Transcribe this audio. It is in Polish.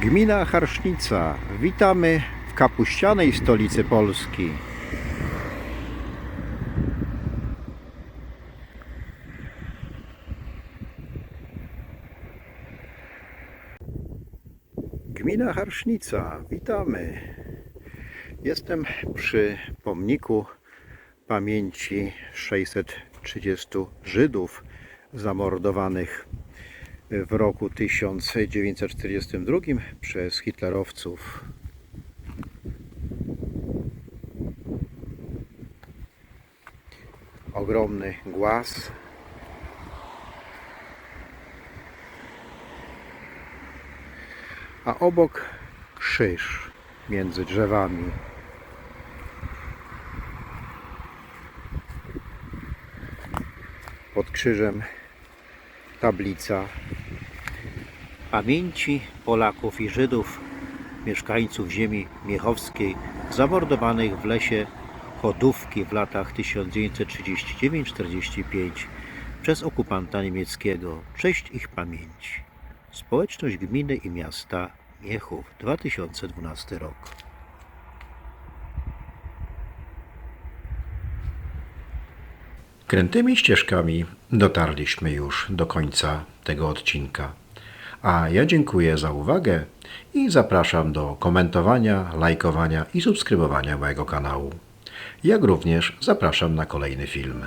Gmina Harsznica. Witamy w kapuścianej stolicy Polski. Gmina Harsznica. Witamy. Jestem przy pomniku pamięci 630 Żydów zamordowanych w roku 1942 przez hitlerowców. Ogromny głaz. A obok krzyż między drzewami. Pod krzyżem tablica pamięci Polaków i Żydów, mieszkańców ziemi miechowskiej, zamordowanych w lesie Chodówki w latach 1939-45 przez okupanta niemieckiego. Cześć ich pamięci. Społeczność gminy i miasta Miechów 2012 rok. Krętymi ścieżkami dotarliśmy już do końca tego odcinka. A ja dziękuję za uwagę i zapraszam do komentowania, lajkowania i subskrybowania mojego kanału. Jak również zapraszam na kolejny film.